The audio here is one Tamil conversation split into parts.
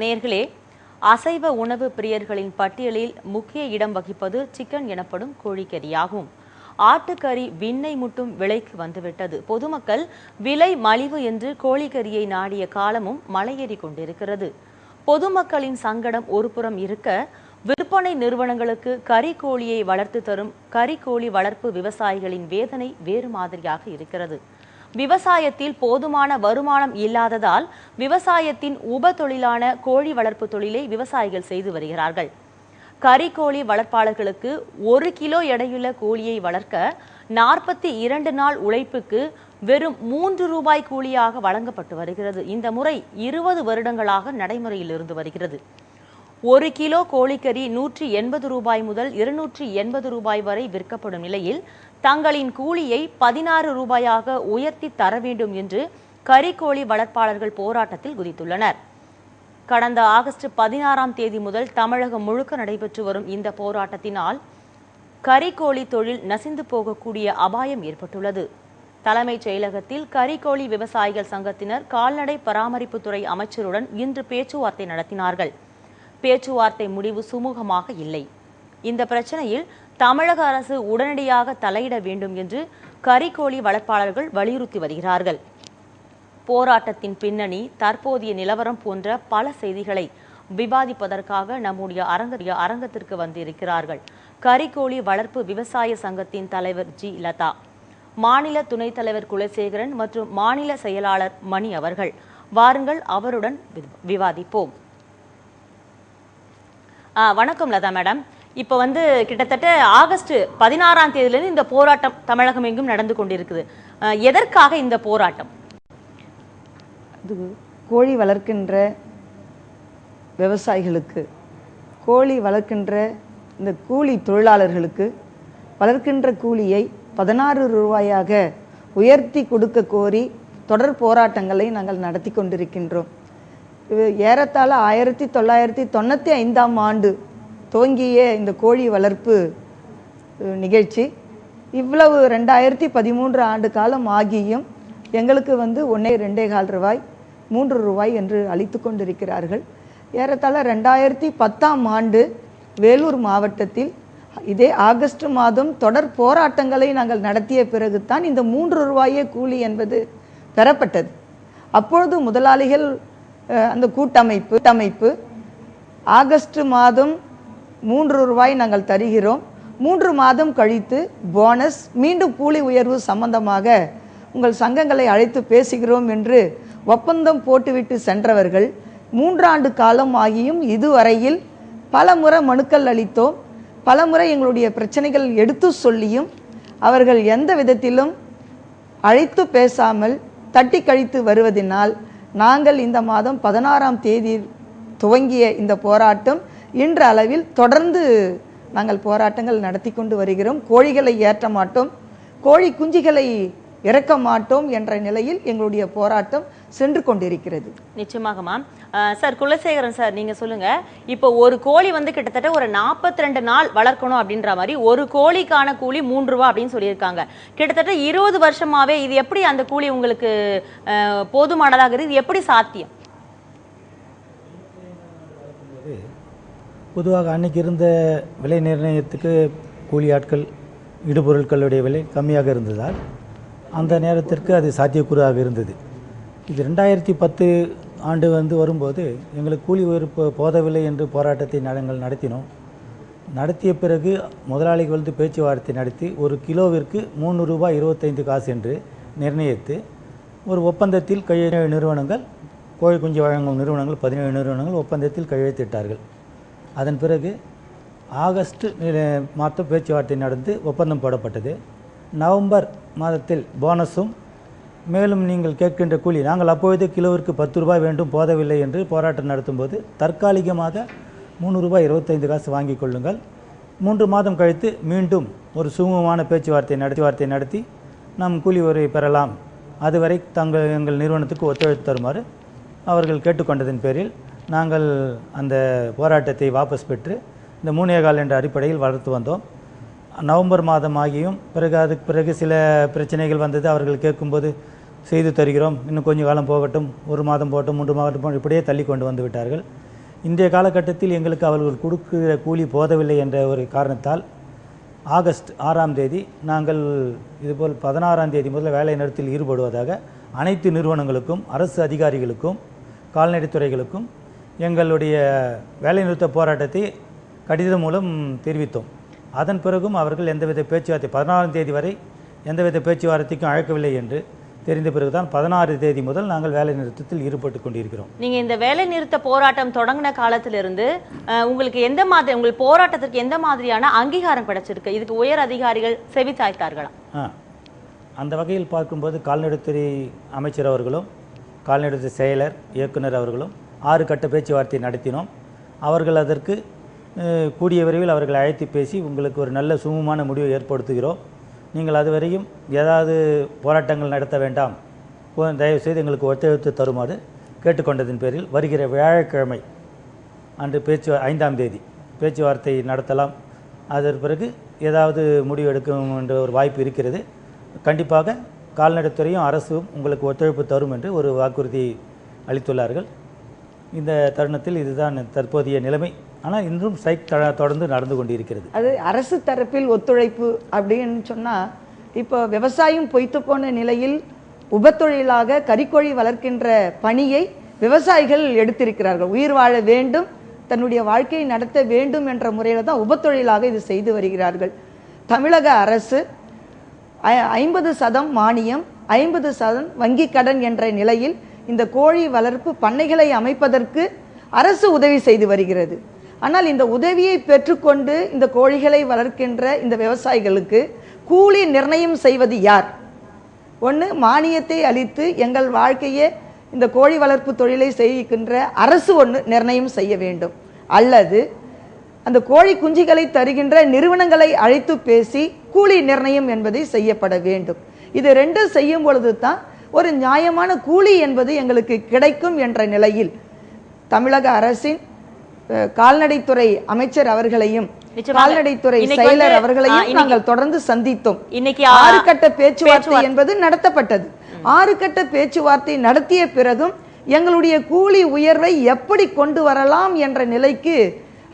நேர்களே அசைவ உணவு பிரியர்களின் பட்டியலில் முக்கிய இடம் வகிப்பது சிக்கன் எனப்படும் கோழிக்கறியாகும். ஆட்டுக்கறி விண்ணை முட்டும் விலைக்கு வந்துவிட்டது. பொதுமக்கள் விலை மலிவு என்று கோழிக்கறியை நாடிய காலமும் மலையேறி கொண்டிருக்கிறது. பொதுமக்களின் சங்கடம் ஒருபுறம் இருக்க விற்பனை நிறுவனங்களுக்கு கறிக்கோழியை வளர்த்து தரும் கறிக்கோழி வளர்ப்பு விவசாயிகளின் வேதனை வேறு மாதிரியாக இருக்கிறது. விவசாயத்தில் போதுமான வருமானம் இல்லாததால் விவசாயத்தின் உப தொழிலான கோழி வளர்ப்பு தொழிலை விவசாயிகள் செய்து வருகிறார்கள். கறிக்கோழி வளர்ப்பாளர்களுக்கு ஒரு கிலோ எடையுள்ள கோழியை வளர்க்க நாற்பத்தி இரண்டு நாள் உழைப்புக்கு வெறும் மூன்று ரூபாய் கூலியாக வழங்கப்பட்டு வருகிறது. இந்த முறை இருபது வருடங்களாக நடைமுறையில் இருந்து வருகிறது. ஒரு கிலோ கோழிக்கறி நூற்றி எண்பது ரூபாய் முதல் இருநூற்றி எண்பது ரூபாய் வரை விற்கப்படும் நிலையில் தங்களின் கூலியை பதினாறு ரூபாயாக உயர்த்தி தர வேண்டும் என்று கறிக்கோழி வளர்ப்பாளர்கள் போராட்டத்தில் குதித்துள்ளனர். கடந்த ஆகஸ்ட் பதினாறாம் தேதி முதல் தமிழகம் முழுக்க நடைபெற்று வரும் இந்த போராட்டத்தினால் கறிக்கோழி தொழில் நசிந்து போகக்கூடிய அபாயம் ஏற்பட்டுள்ளது. தலைமைச் செயலகத்தில் கறிக்கோழி விவசாயிகள் சங்கத்தினர் கால்நடை பராமரிப்புத்துறை அமைச்சருடன் இன்று பேச்சுவார்த்தை நடத்தினார்கள். பேச்சுவார்த்தை முடிவு சுமூகமாக இல்லை. இந்த பிரச்சனையில் தமிழக அரசு உடனடியாக தலையிட வேண்டும் என்று கறிக்கோழி வளர்ப்பாளர்கள் வலியுறுத்தி வருகிறார்கள். போராட்டத்தின் பின்னணி தற்போதைய நிலவரம் போன்ற பல செய்திகளை விவாதிப்பதற்காக நம்முடைய அரங்க அரங்கத்திற்கு வந்திருக்கிறார்கள். கறிக்கோழி வளர்ப்பு விவசாய சங்கத்தின் தலைவர் ஜி. லதா மாநில துணைத் தலைவர் குலசேகரன் மற்றும் மாநில செயலாளர் மணி அவர்கள். வாருங்கள் அவருடன் விவாதிப்போம். ஆ, வணக்கம் லதா மேடம். இப்போ வந்து கிட்டத்தட்ட ஆகஸ்ட் பதினாறாம் தேதியிலேருந்து இந்த போராட்டம் தமிழகம் எங்கும் நடந்து கொண்டிருக்குது. எதற்காக இந்த போராட்டம்? அது கோழி வளர்க்கின்ற விவசாயிகளுக்கு கோழி வளர்க்கின்ற இந்த கூலி தொழிலாளர்களுக்கு வளர்க்கின்ற கூலியை பதினாறு ரூபாயாக உயர்த்தி கொடுக்க கோரி தொடர் போராட்டங்களை நாங்கள் நடத்தி கொண்டிருக்கின்றோம். ஏறத்தாழ ஆயிரத்தி தொள்ளாயிரத்தி தொண்ணூற்றி ஐந்தாம் ஆண்டு துவங்கிய இந்த கோழி வளர்ப்பு நிகழ்ச்சி இவ்வளவு ரெண்டாயிரத்தி பதிமூன்று ஆண்டு காலம் ஆகியும் எங்களுக்கு வந்து ஒன்றே ரெண்டே கால் ரூபாய் மூன்று ரூபாய் என்று அளித்து கொண்டிருக்கிறார்கள். ஏறத்தாழ ரெண்டாயிரத்தி பத்தாம் ஆண்டு வேலூர் மாவட்டத்தில் இதே ஆகஸ்ட் மாதம் தொடர் போராட்டங்களை நாங்கள் நடத்திய பிறகுதான் இந்த மூன்று ரூபாயே கூலி என்பது பெறப்பட்டது. அப்பொழுது முதலாளிகள் அந்த கூட்டமைப்பு கூட்டமைப்பு ஆகஸ்ட் மாதம் மூன்று ரூபாய் நாங்கள் தருகிறோம். மூன்று மாதம் கழித்து போனஸ் மீண்டும் கூலி உயர்வு சம்பந்தமாக உங்கள் சங்கங்களை அழைத்து பேசுகிறோம் என்று ஒப்பந்தம் போட்டுவிட்டு சென்றவர்கள் மூன்றாண்டு காலம் ஆகியும் இதுவரையில் பல முறை மனுக்கள் அளித்தோம். பல முறை எங்களுடைய பிரச்சனைகள் எடுத்து சொல்லியும் அவர்கள் எந்த விதத்திலும் அழைத்து பேசாமல் தட்டி கழித்து வருவதினால் நாங்கள் இந்த மாதம் பதினாறாம் தேதி துவங்கிய இந்த போராட்டம் இன்று அளவில் தொடர்ந்து நாங்கள் போராட்டங்கள் நடத்தி கொண்டு வருகிறோம். கோழிகளை ஏற்ற மாட்டோம். கோழி குஞ்சுகளை இறக்க மாட்டோம் என்ற நிலையில் எங்களுடைய போராட்டம் சென்று கொண்டிருக்கிறது. நிச்சயமாக மேம் சார் குலசேகரன் சார் நீங்க சொல்லுங்க. இப்போ ஒரு கோழி வந்து கிட்டத்தட்ட ஒரு 42 ரெண்டு நாள் வளர்க்கணும் அப்படின்ற மாதிரி ஒரு கோழிக்கான கூலி மூன்று ரூபா அப்படின்னு சொல்லியிருக்காங்க. கிட்டத்தட்ட இருபது வருஷமாவே இது எப்படி அந்த கூலி உங்களுக்கு போதுமானதாக இருக்குது இது எப்படி சாத்தியம்? பொதுவாக அன்னைக்கு இருந்த விலை நிர்ணயத்துக்கு கூலி ஆட்கள் இடுபொருட்களுடைய விலை கம்மியாக இருந்ததால் அந்த நேரத்திற்கு அது சாத்தியக்கூறாக இருந்தது. இது ரெண்டாயிரத்தி பத்து ஆண்டு வந்து வரும்போது எங்களுக்கு கூலி உயர்ப்பு போதவில்லை என்று போராட்டத்தை நாங்கள் நடத்தினோம். நடத்திய பிறகு முதலாளிகள் வந்து பேச்சுவார்த்தை நடத்தி ஒரு கிலோவிற்கு மூணு ரூபாய் இருபத்தைந்து காசு என்று நிர்ணயித்து ஒரு ஒப்பந்தத்தில் கையெழு நிறுவனங்கள் கோழி குஞ்சு வழங்கும் நிறுவனங்கள் பதினேழு நிறுவனங்கள் ஒப்பந்தத்தில் கையெழுத்திட்டார்கள். அதன் பிறகு ஆகஸ்ட் மாதம் பேச்சுவார்த்தை நடந்து ஒப்பந்தம் போடப்பட்டது. நவம்பர் மாதத்தில் போனஸும் மேலும் நீங்கள் கேட்கின்ற கூலி நாங்கள் அப்பொழுது கிலோவிற்கு பத்து ரூபாய் வேண்டும் போதவில்லை என்று போராட்டம் நடத்தும்போது தற்காலிகமாக மூணு ரூபாய் இருபத்தைந்து காசு வாங்கிக் கொள்ளுங்கள். மூன்று மாதம் கழித்து மீண்டும் ஒரு சுமூகமான பேச்சுவார்த்தை நடத்தி வார்த்தை நடத்தி நாம் கூலி உரை பெறலாம். அதுவரை தங்கள் எங்கள் நிறுவனத்துக்கு ஒத்துழைப்பு தருமாறு அவர்கள் கேட்டுக்கொண்டதன் பேரில் நாங்கள் அந்த போராட்டத்தை வாபஸ் பெற்று இந்த மூணே கால் என்ற அடிப்படையில் வளர்த்து வந்தோம். நவம்பர் மாதம் ஆகியும் பிறகு அதுக்கு பிறகு சில பிரச்சனைகள் வந்தது. அவர்கள் கேட்கும்போது செய்து தருகிறோம். இன்னும் கொஞ்சம் காலம் போகட்டும் ஒரு மாதம் போகட்டும் மூன்று மாதம் போகட்டும் இப்படியே தள்ளி கொண்டு வந்து விட்டார்கள். இன்றைய காலகட்டத்தில் எங்களுக்கு அவர்கள் கொடுக்கிற கூலி போதவில்லை என்ற ஒரு காரணத்தால் ஆகஸ்ட் ஆறாம் தேதி நாங்கள் இதுபோல் பதினாறாம் தேதி முதல் வேலை நிறுத்தத்தில் ஈடுபடுவதாக அனைத்து நிறுவனங்களுக்கும் அரசு அதிகாரிகளுக்கும் கால்நடைத்துறைகளுக்கும் எங்களுடைய வேலைநிறுத்த போராட்டத்தை கடிதம் மூலம் தெரிவித்தோம். அதன் பிறகும் அவர்கள் எந்தவித பேச்சுவார்த்தை பதினாறாம் தேதி வரை எந்தவித பேச்சுவார்த்தைக்கும் அழைக்கவில்லை என்று தெரிந்த பிறகுதான் பதினாறு தேதி முதல் நாங்கள் வேலை நிறுத்தத்தில் ஈடுபட்டு கொண்டிருக்கிறோம். நீங்க இந்த வேலை நிறுத்த போராட்டம் தொடங்கின காலத்திலிருந்து உங்களுக்கு எந்த மாதிரி உங்கள் போராட்டத்திற்கு எந்த மாதிரியான அங்கீகாரம் கிடைச்சிருக்கு? இதுக்கு உயர் அதிகாரிகள் செவி சாய்த்தார்களா? ஆ அந்த வகையில் பார்க்கும்போது கால்நடைத்துறை அமைச்சர் அவர்களும் கால்நடைத்துறை செயலர் இயக்குனர் அவர்களும் ஆறு கட்ட பேச்சுவார்த்தை நடத்தினோம். அவர்கள் அதற்கு கூடிய விரைவில் அவர்களை அழைத்து பேசி உங்களுக்கு ஒரு நல்ல சுமூகமான முடிவை ஏற்படுத்துகிறோம். நீங்கள் அதுவரையும் ஏதாவது போராட்டங்கள் நடத்த வேண்டாம். தயவுசெய்து எங்களுக்கு ஒத்துழைப்பு தருமாறு கேட்டுக்கொண்டதின் பேரில் வருகிற வியாழக்கிழமை அன்று பேச்சு ஐந்தாம் தேதி பேச்சுவார்த்தை நடத்தலாம். அதன் பிறகு ஏதாவது முடிவு எடுக்கும் என்ற ஒரு வாய்ப்பு இருக்கிறது. கண்டிப்பாக கால்நடைத்துறையும் அரசும் உங்களுக்கு ஒத்துழைப்பு தரும் என்று ஒரு வாக்குறுதி அளித்துள்ளார்கள். இந்த தருணத்தில் இதுதான் தற்போதைய நிலைமை. ஆனால் இன்றும் ஸ்ட்ரைக் தொடர்ந்து நடந்து கொண்டிருக்கிறது. அது அரசு தரப்பில் ஒத்துழைப்பு அப்படின்னு சொன்னால் இப்போ விவசாயம் பொய்த்து போன நிலையில் உபத்தொழிலாக கறிக்கோழி வளர்க்கின்ற பணியை விவசாயிகள் எடுத்திருக்கிறார்கள். உயிர் வாழ வேண்டும் தன்னுடைய வாழ்க்கையை நடத்த வேண்டும் என்ற முறையில் தான் உபத்தொழிலாக இது செய்து வருகிறார்கள். தமிழக அரசு ஐ- ஐம்பது சதம் மானியம் ஐம்பது சதம் வங்கி கடன் என்ற நிலையில் இந்த கோழி வளர்ப்பு பண்ணைகளை அமைப்பதற்கு அரசு உதவி செய்து வருகிறது. ஆனால் இந்த உதவியை பெற்றுக்கொண்டு இந்த கோழிகளை வளர்க்கின்ற இந்த விவசாயிகளுக்கு கூலி நிர்ணயம் செய்வது யார்? ஒன்று மானியத்தை அளித்து எங்கள் வாழ்க்கையே இந்த கோழி வளர்ப்பு தொழிலை செய்கின்ற அரசு ஒன்று நிர்ணயம் செய்ய வேண்டும். அல்லது அந்த கோழி குஞ்சுகளை தருகின்ற நிறுவனங்களை அழைத்து பேசி கூலி நிர்ணயம் என்பதை செய்யப்பட வேண்டும். இது ரெண்டும் செய்யும் பொழுது தான் ஒரு நியாயமான கூலி என்பது எங்களுக்கு கிடைக்கும் என்ற நிலையில் தமிழக அரசின் கால்நடைத்துறை அமைச்சர் அவர்களையும். கால்நடைத்துறை செயலர் அவர்களையும் நாங்கள் தொடர்ந்து சந்தித்தோம். இன்னைக்கு ஆறு கட்ட பேச்சுவார்த்தை என்பது நடத்தப்பட்டது. ஆறு கட்ட பேச்சுவார்த்தை நடத்திய பிறகும் எங்களுடைய கூலி உயர்வை எப்படி கொண்டு வரலாம் என்ற நிலைக்கு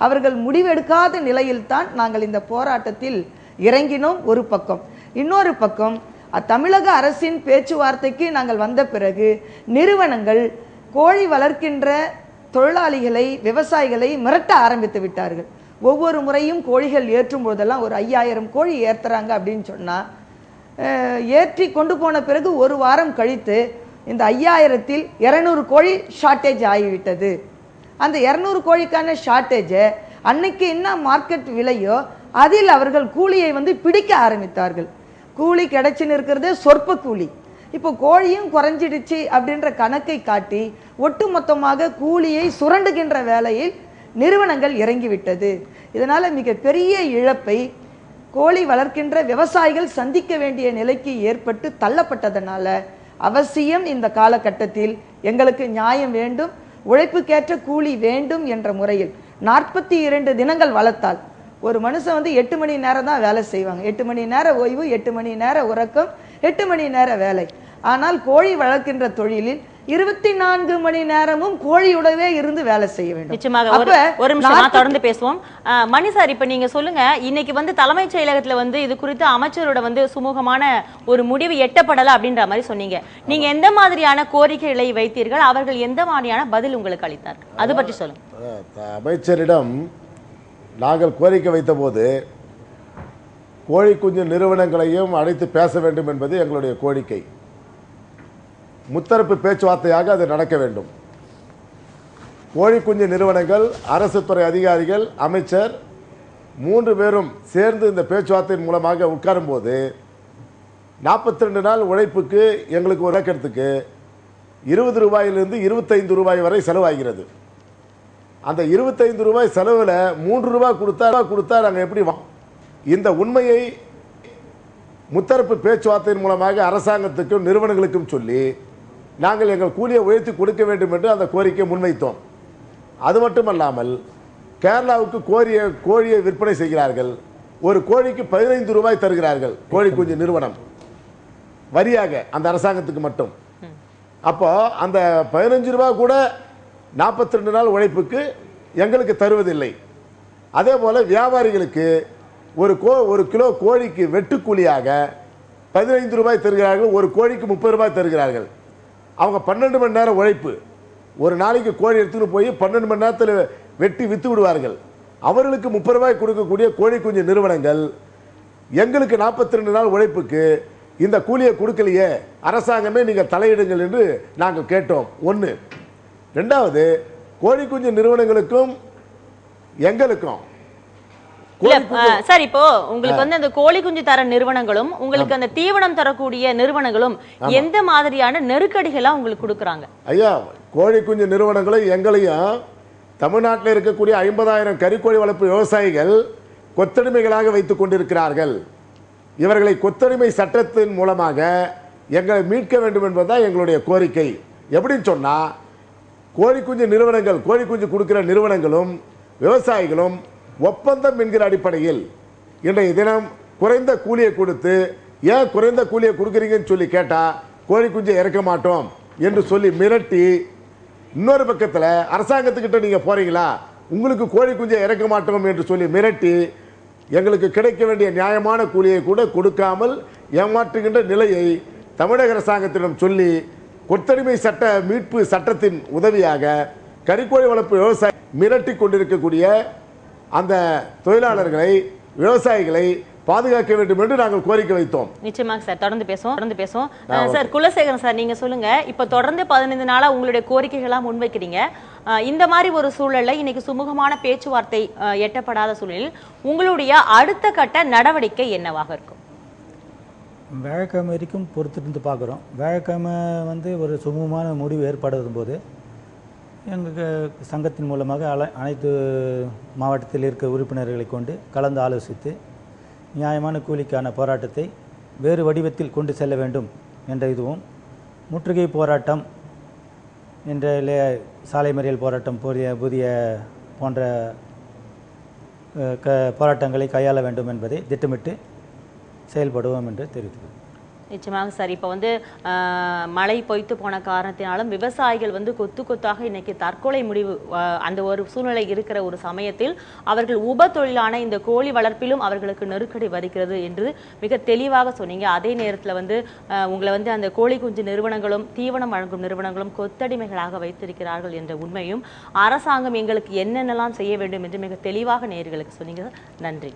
அவர்கள் முடிவெடுக்காத நிலையில்தான் நாங்கள் இந்த போராட்டத்தில் இறங்கினோம். ஒரு பக்கம். இன்னொரு பக்கம் தமிழக அரசின் பேச்சுவார்த்தைக்கு நாங்கள் வந்த பிறகு நிறுவனங்கள் கோழி வளர்க்கின்ற தொழிலாளிகளை விவசாயிகளை மிரட்ட ஆரம்பித்து விட்டார்கள். ஒவ்வொரு முறையும் கோழிகள் ஏற்றும் போதெல்லாம் ஒரு ஐயாயிரம் கோழி ஏற்றுறாங்க அப்படின்னு சொன்னால் ஏற்றி கொண்டு போன பிறகு ஒரு வாரம் கழித்து இந்த ஐயாயிரத்தில் இரநூறு கோழி ஷார்ட்டேஜ் ஆகிவிட்டது. அந்த இரநூறு கோழிக்கான ஷார்ட்டேஜை அன்னைக்கு என்ன மார்க்கெட் விலையோ அதில் அவர்கள் கூலியை வந்து பிடிக்க ஆரம்பித்தார்கள். கூலி கிடைச்சின்னு இருக்கிறதே சொற்ப கூலி. இப்போ கோழியும் குறைஞ்சிடுச்சு அப்படின்ற கணக்கை காட்டி ஒட்டுமொத்தமாக கூலியை சுரண்டுகின்ற வேலையில் நிறுவனங்கள் இறங்கிவிட்டது. இதனால் மிக பெரிய இழப்பை கோழி வளர்க்கின்ற விவசாயிகள் சந்திக்க வேண்டிய நிலைக்கு ஏற்பட்டு தள்ளப்பட்டதனால அவசியம் இந்த காலகட்டத்தில் எங்களுக்கு நியாயம் வேண்டும் உழைப்புக்கேற்ற கூலி வேண்டும் என்ற முறையில் நாற்பத்தி இரண்டு தினங்கள் வளர்த்தால் ஒரு மனுஷன் வந்து எட்டு மணி நேரம் தான் வேலை செய்வாங்க. எட்டு மணி நேர ஓய்வு எட்டு மணி நேர உறக்கம் எட்டு மணி நேர வேலை. ஆனால் கோழி வளர்க்கின்ற தொழிலில் இருபத்தி நான்கு மணி நேரமும் கோழியோடவே இருந்து வேலை செய்ய வேண்டும். நிச்சயமாக. ஒரு அப்ப ஒரு நிமிஷம் தொடர்ந்து பேசுவோம். மணி சார் இப்ப நீங்க சொல்லுங்க. இன்னைக்கு வந்து தலைமைச் செயலகத்துல வந்து இது குறித்து அமைச்சரோட வந்து சுமூகமான ஒரு முடிவு எட்டப்படல அப்படின்ற மாதிரி சொன்னீங்க. நீங்க எந்த மாதிரியான கோரிக்கைகளை வைத்தீர்கள்? அவர்கள் எந்த மாதிரியான பதில் உங்களுக்கு அளித்தார் அது பற்றி சொல்லுங்க. அமைச்சரிடம் நாங்கள் கோரிக்கை வைத்தபோது கோழி குஞ்சு நிறுவனங்களையும் அழைத்து பேச வேண்டும் என்பது எங்களுடைய கோரிக்கை. முத்தரப்பு பேச்சுவார்த்தையாக அது நடக்க வேண்டும். கோழி குஞ்சு நிறுவனங்கள் அரசு துறை அதிகாரிகள் அமைச்சர் மூன்று பேரும் சேர்ந்து இந்த பேச்சுவார்த்தையின் மூலமாக உட்காரும்போது நாற்பத்தி ரெண்டு நாள் உழைப்புக்கு எங்களுக்கு ஒரு ஏக்கத்துக்கு இருபது ரூபாயிலிருந்து இருபத்தைந்து ரூபாய் வரை செலவாகிறது. அந்த இருபத்தைந்து ரூபாய் செலவில் மூன்று ரூபாய் கொடுத்தா கொடுத்தா நாங்கள் எப்படி வா இந்த உண்மையை முத்தரப்பு பேச்சுவார்த்தையின் மூலமாக அரசாங்கத்துக்கும் நிறுவனங்களுக்கும் சொல்லி நாங்கள் எங்கள் கூலியை உயர்த்தி கொடுக்க வேண்டும் என்று அந்த கோரிக்கையை முன்வைத்தோம். அது மட்டுமல்லாமல் கேரளாவுக்கு கோரிய கோழியை விற்பனை செய்கிறார்கள். ஒரு கோழிக்கு பதினைந்து ரூபாய் தருகிறார்கள் கோழி குஞ்சு நிறுவனம். வரியாக அந்த அரசாங்கத்துக்கு மட்டும். அப்போ அந்த பதினஞ்சு ரூபாய் கூட நாற்பத்தி ரெண்டு நாள் உழைப்புக்கு எங்களுக்கு தருவதில்லை. அதே போல் வியாபாரிகளுக்கு ஒரு கோ ஒரு கிலோ கோழிக்கு வெட்டுக்கூலியாக பதினைந்து ரூபாய் தருகிறார்கள் ஒரு கோழிக்கு முப்பது ரூபாய் தருகிறார்கள். அவங்க பன்னெண்டு மணி நேரம் உழைப்பு. ஒரு நாளைக்கு கோழி எடுத்துகிட்டு போய் பன்னெண்டு மணி நேரத்தில் வெட்டி விற்று விடுவார்கள். அவர்களுக்கு முப்பது ரூபாய் கொடுக்கக்கூடிய கோழி குஞ்சு நிறுவனங்கள் எங்களுக்கு நாற்பத்தி ரெண்டு நாள் உழைப்புக்கு இந்த கூலியை கொடுக்கலையே அரசாங்கமே நீங்கள் தலையிடுங்கள் என்று நாங்கள் கேட்டோம். ஒன்று ரெண்டாவது கோழி குஞ்சு நிறுவனங்களுக்கும் எங்களுக்கும் சார் இப்போ உங்களுக்கு வந்து அந்த கோழி குஞ்சு தர நிறுவனங்களும் உங்களுக்கு அந்த தீவனம் தரக்கூடிய நிறுவனங்களும் எந்த மாதிரியான நெருக்கடிகளா உங்களுக்கு கொடுக்குறாங்க? ஐயா கோழி குஞ்சு நிறுவனங்களும் எங்களையும் தமிழ்நாட்டில் இருக்கக்கூடிய ஐம்பதாயிரம் கறிக்கோழி வளர்ப்பு விவசாயிகள் கொத்தடிமைகளாக வைத்துக் கொண்டிருக்கிறார்கள். இவர்களை கொத்தடிமை சட்டத்தின் மூலமாக எங்களை மீட்க வேண்டும் என்பதுதான் எங்களுடைய கோரிக்கை. எப்படின்னு சொன்னா கோழிக்குஞ்சு நிறுவனங்கள் கோழிக்குஞ்சு கொடுக்கிற நிறுவனங்களும் விவசாயிகளும் ஒப்பந்தம் என்கிற அடிப்படையில் இன்றைய தினம் குறைந்த கூலியை கொடுத்து ஏன் குறைந்த கூலியை கொடுக்குறீங்கன்னு சொல்லி கேட்டால் கோழி குஞ்சை இறக்க மாட்டோம் என்று சொல்லி மிரட்டி இன்னொரு பக்கத்தில் அரசாங்கத்துக்கிட்ட நீங்கள் போகிறீங்களா உங்களுக்கு கோழி குஞ்சை இறக்க மாட்டோம் என்று சொல்லி மிரட்டி எங்களுக்கு கிடைக்க வேண்டிய நியாயமான கூலியை கூட கொடுக்காமல் ஏமாற்றுகின்ற நிலையை தமிழக அரசாங்கத்திடம் சொல்லி கொத்தடிமை சட்ட மீட்பு சட்டத்தின் உதவியாக கறிக்கோழி வளர்ப்பு விவசாயி மிரட்டி கொண்டிருக்கக்கூடிய அந்த தொழிலாளர்களை விவசாயிகளை பாதுகாக்க வேண்டும் என்று நாங்கள் கோரிக்கை வைத்தோம். நிச்சயமாக சார் தொடர்ந்து பேசுவோம் தொடர்ந்து பேசுவோம். சார் குலசேகரன் சார் நீங்க சொல்லுங்க. இப்ப தொடர்ந்து பதினைந்து நாளா உங்களுடைய கோரிக்கைகளா முன்வைக்கிறீங்க. இந்த மாதிரி ஒரு சூழல்ல இன்னைக்கு சுமூகமான பேச்சுவார்த்தை எட்டப்படாத சூழலில் உங்களுடைய அடுத்த கட்ட நடவடிக்கை என்னவாக இருக்கும்? வியாழக்கிழமை வரைக்கும் பொறுத்திருந்து பார்க்குறோம். வியாழக்கிழமை வந்து ஒரு சுமூகமான முடிவு ஏற்படுத்தும் போது எங்கள் சங்கத்தின் மூலமாக அல அனைத்து மாவட்டத்தில் இருக்க உறுப்பினர்களை கொண்டு கலந்து ஆலோசித்து நியாயமான கூலிக்கான போராட்டத்தை வேறு வடிவத்தில் கொண்டு செல்ல வேண்டும் என்ற இதுவும் முற்றுகை போராட்டம் என்ற சாலை மறியல் போராட்டம் புதிய புதிய போன்ற க போராட்டங்களை கையாள வேண்டும் என்பதை திட்டமிட்டு செயல்படுவோம் என்று தெரிவித்துள்ளோம் நிச்சயமாக சார். இப்போ வந்து மழை பொய்த்து போன காரணத்தினாலும் விவசாயிகள் வந்து கொத்து கொத்தாக இன்னைக்கு தற்கொலை முடிவு அந்த ஒரு சூழ்நிலை இருக்கிற ஒரு சமயத்தில் அவர்கள் உப தொழிலான இந்த கோழி வளர்ப்பிலும் அவர்களுக்கு நெருக்கடி வருகிறது என்று மிக தெளிவாக சொன்னீங்க. அதே நேரத்தில் வந்து உங்களை வந்து அந்த கோழி குஞ்சு நிறுவனங்களும் தீவனம் வழங்கும் நிறுவனங்களும் கொத்தடிமைகளாக வைத்திருக்கிறார்கள் என்ற உண்மையும் அரசாங்கம் எங்களுக்கு என்னென்னலாம் செய்ய வேண்டும் என்று மிக தெளிவாக நேர்களுக்கு சொன்னீங்க நன்றி.